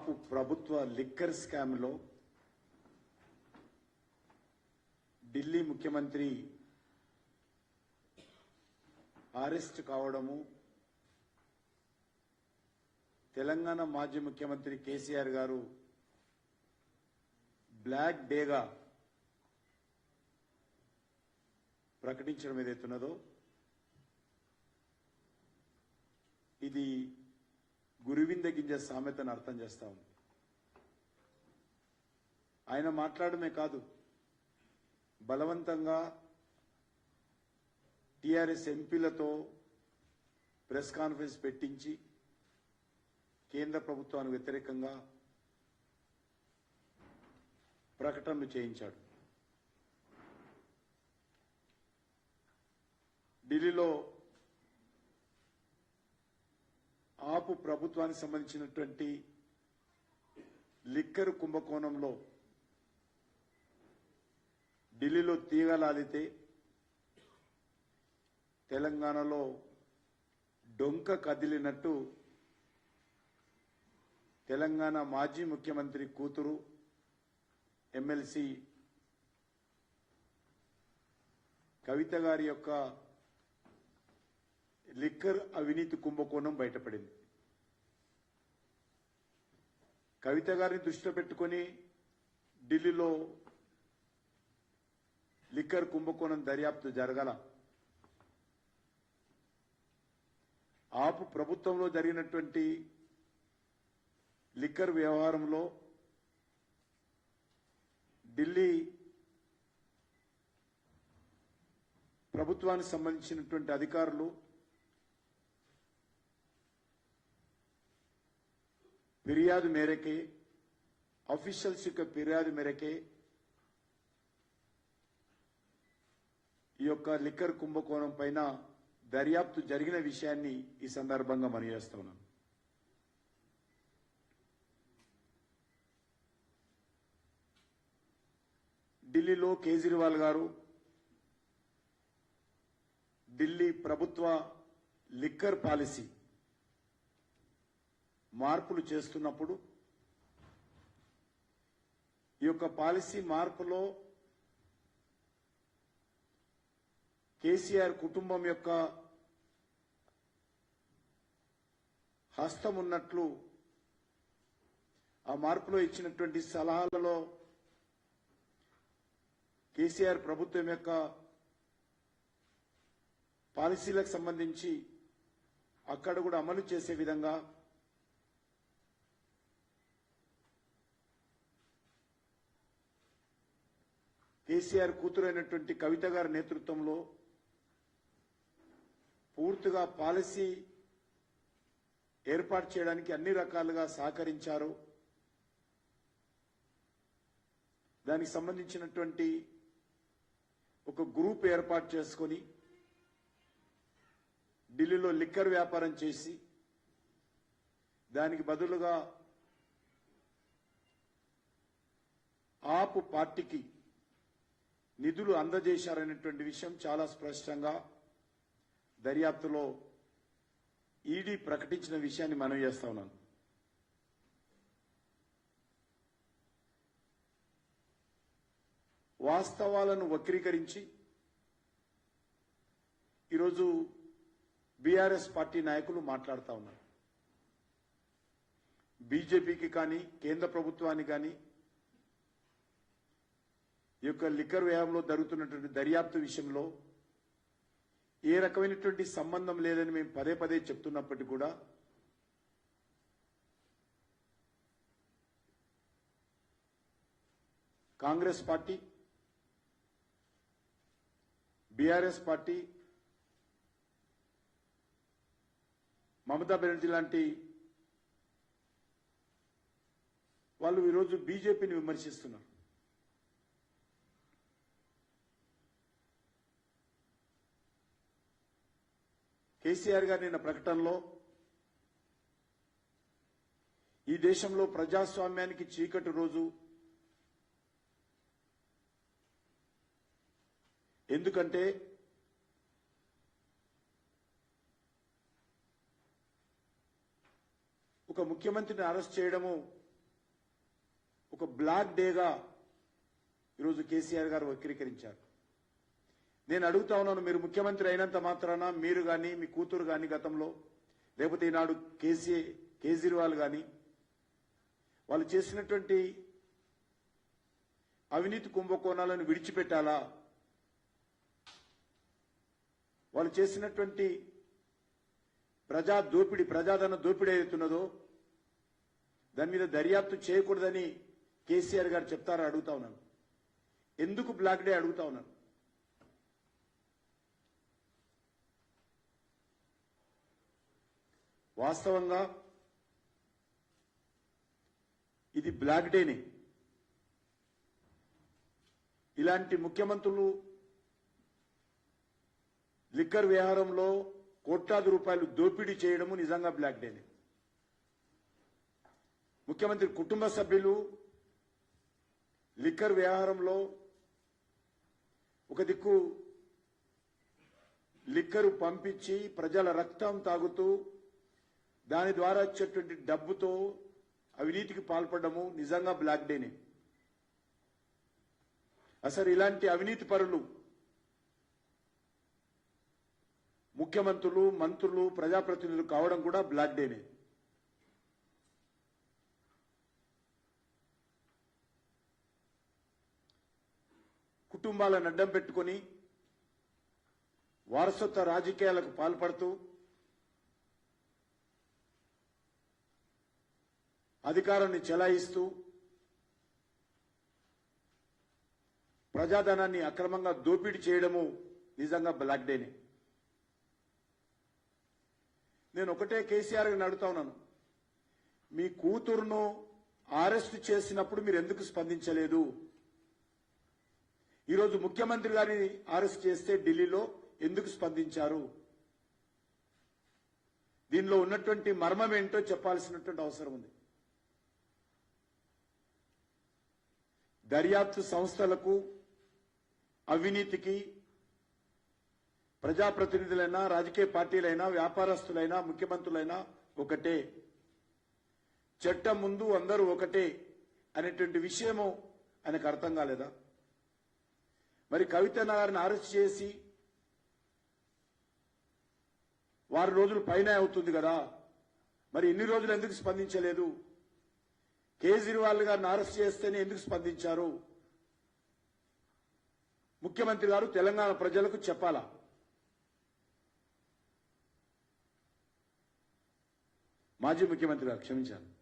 కాపు ప్రభుత్వ లిక్కర్ స్కామ్లో ఢిల్లీ ముఖ్యమంత్రి అరెస్ట్ కావడము తెలంగాణ మాజీ ముఖ్యమంత్రి కేసీఆర్ గారు బ్లాక్ డేగా ప్రకటించడం ఏదైతున్నదో ఇది గురువింద గింజ సామెతను అర్థం చేస్తా ఉంది. ఆయన మాట్లాడమే కాదు బలవంతంగా టిఆర్ఎస్ ఎంపీలతో ప్రెస్ కాన్ఫరెన్స్ పెట్టించి కేంద్ర ప్రభుత్వానికి వ్యతిరేకంగా ప్రకటనలు చేయించాడు. ఢిల్లీలో ఆపు ప్రభుత్వానికి సంబంధించినటువంటి లిక్కర్ కుంభకోణంలో ఢిల్లీలో తీగలాలితే తెలంగాణలో డొంక కదిలినట్టు తెలంగాణ మాజీ ముఖ్యమంత్రి కూతురు ఎమ్మెల్సీ కవిత గారి యొక్క లిక్కర్ అవినీతి కుంభకోణం బయటపడింది. కవిత గారిని దృష్టిలో పెట్టుకొని ఢిల్లీలో లిక్కర్ కుంభకోణం దర్యాప్తు జరగల. ఆపు ప్రభుత్వంలో జరిగినటువంటి లిక్కర్ వ్యవహారంలో ఢిల్లీ ప్రభుత్వానికి సంబంధించినటువంటి అధికారులు ఫిర్యాదు మేరకే అఫీషియల్స్ యొక్క ఫిర్యాదు మేరకే ఈ యొక్క లిక్కర్ కుంభకోణం పైన దర్యాప్తు జరిగిన విషయాన్ని ఈ సందర్భంగా మనం చేస్తా ఢిల్లీలో కేజ్రీవాల్ గారు ఢిల్లీ ప్రభుత్వ లిక్కర్ పాలసీ మార్పులు చేస్తున్నప్పుడు ఈ యొక్క పాలసీ మార్పులో కేసీఆర్ కుటుంబం యొక్క హస్తం ఉన్నట్లు ఆ మార్పులో ఇచ్చినటువంటి సలహాలలో కేసీఆర్ ప్రభుత్వం యొక్క పాలసీలకు సంబంధించి అక్కడ కూడా అమలు చేసే విధంగా కేసీఆర్ కూతురైనటువంటి కవిత గారి నేతృత్వంలో పూర్తిగా పాలసీ ఏర్పాటు చేయడానికి అన్ని రకాలుగా సహకరించారు. దానికి సంబంధించినటువంటి ఒక గ్రూప్ ఏర్పాటు చేసుకొని ఢిల్లీలో లిక్కర్ వ్యాపారం చేసి దానికి బదులుగా ఆపు పార్టీకి నిధులు అందజేశారనేటువంటి విషయం చాలా స్పష్టంగా దర్యాప్తులో ఈడీ ప్రకటించిన విషయాన్ని మనం చేస్తా ఉన్నాను వాస్తవాలను వక్రీకరించి ఈరోజు బీఆర్ఎస్ పార్టీ నాయకులు మాట్లాడుతూ ఉన్నారు. బీజేపీకి కానీ కేంద్ర ప్రభుత్వానికి కానీ ఈ యొక్క లిక్కర్ వ్యయంలో జరుగుతున్నటువంటి దర్యాప్తు విషయంలో ఏ రకమైనటువంటి సంబంధం లేదని మేము పదే పదే చెప్తున్నప్పటికీ కూడా కాంగ్రెస్ పార్టీ బీఆర్ఎస్ పార్టీ మమతా బెనర్జీ లాంటి వాళ్ళు ఈరోజు బీజేపీని విమర్శిస్తున్నారు. కేసీఆర్ గారు నిన్న ప్రకటనలో ఈ దేశంలో ప్రజాస్వామ్యానికి చీకటి రోజు. ఎందుకంటే ఒక ముఖ్యమంత్రిని అరెస్ట్ చేయడము ఒక బ్లాక్ డేగా ఈరోజు కేసీఆర్ గారు వక్రీకరించారు. నేను అడుగుతా ఉన్నాను మీరు ముఖ్యమంత్రి అయినంత మాత్రాన మీరు కానీ మీ కూతురు కానీ గతంలో లేకపోతే ఈనాడు కేసీ కేజ్రీవాల్ కానీ వాళ్ళు చేసినటువంటి అవినీతి కుంభకోణాలను విడిచిపెట్టాలా? వాళ్ళు చేసినటువంటి ప్రజా దోపిడి ప్రజాధన దోపిడీ ఏదైతున్నదో దాని మీద దర్యాప్తు చేయకూడదని కేసీఆర్ గారు చెప్తారా అడుగుతా ఉన్నాను. ఎందుకు బ్లాక్ డే అడుగుతా ఉన్నాను? వాస్తవంగా ఇది బ్లాక్ డేనే. ఇలాంటి ముఖ్యమంత్రులు లిక్కర్ వ్యవహారంలో కోట్లాది రూపాయలు దోపిడీ చేయడము నిజంగా బ్లాక్ డేనే. ముఖ్యమంత్రి కుటుంబ సభ్యులు లిక్కర్ వ్యవహారంలో ఒక దిక్కు లిక్కరు పంపించి ప్రజల రక్తం తాగుతూ దాని ద్వారా వచ్చేటువంటి డబ్బుతో అవినీతికి పాల్పడము నిజంగా బ్లాక్ డేనే. అసలు ఇలాంటి అవినీతి పరులు ముఖ్యమంత్రులు మంత్రులు ప్రజాప్రతినిధులు కావడం కూడా బ్లాక్ డేనే. కుటుంబాలను అడ్డం పెట్టుకొని వారసత్వ రాజకీయాలకు పాల్పడుతూ అధికారాన్ని చెలాయిస్తూ ప్రజాధనాన్ని అక్రమంగా దోపిడీ చేయడము నిజంగా బ్లాక్ డేనే. నేను ఒకటే కేసీఆర్ గారిని అడుగుతా ఉన్నాను. మీ కూతురును అరెస్ట్ చేసినప్పుడు మీరు ఎందుకు స్పందించలేదు? ఈరోజు ముఖ్యమంత్రి గారిని అరెస్ట్ చేస్తే ఢిల్లీలో ఎందుకు స్పందించారు? దీనిలో ఉన్నటువంటి మర్మం ఏంటో చెప్పాల్సినటువంటి అవసరం ఉంది. దర్యాప్తు సంస్థలకు అవినీతికి ప్రజాప్రతినిధులైనా రాజకీయ పార్టీలైనా వ్యాపారస్తులైనా ముఖ్యమంత్రులైనా ఒకటే. చట్టం ముందు అందరూ ఒకటే అనేటువంటి విషయము ఆయనకు అర్థం కాలేదా? మరి కవిత గారిని అరెస్ట్ చేసి వారం రోజులు పైన అవుతుంది కదా. మరి ఎన్ని రోజులు ఎందుకు స్పందించలేదు? కేజ్రీవాల్ గారిని అరెస్ట్ చేస్తేనే ఎందుకు స్పందించారు? ముఖ్యమంత్రి గారు తెలంగాణ ప్రజలకు చెప్పాలా? మాజీ ముఖ్యమంత్రి గారు క్షమించాను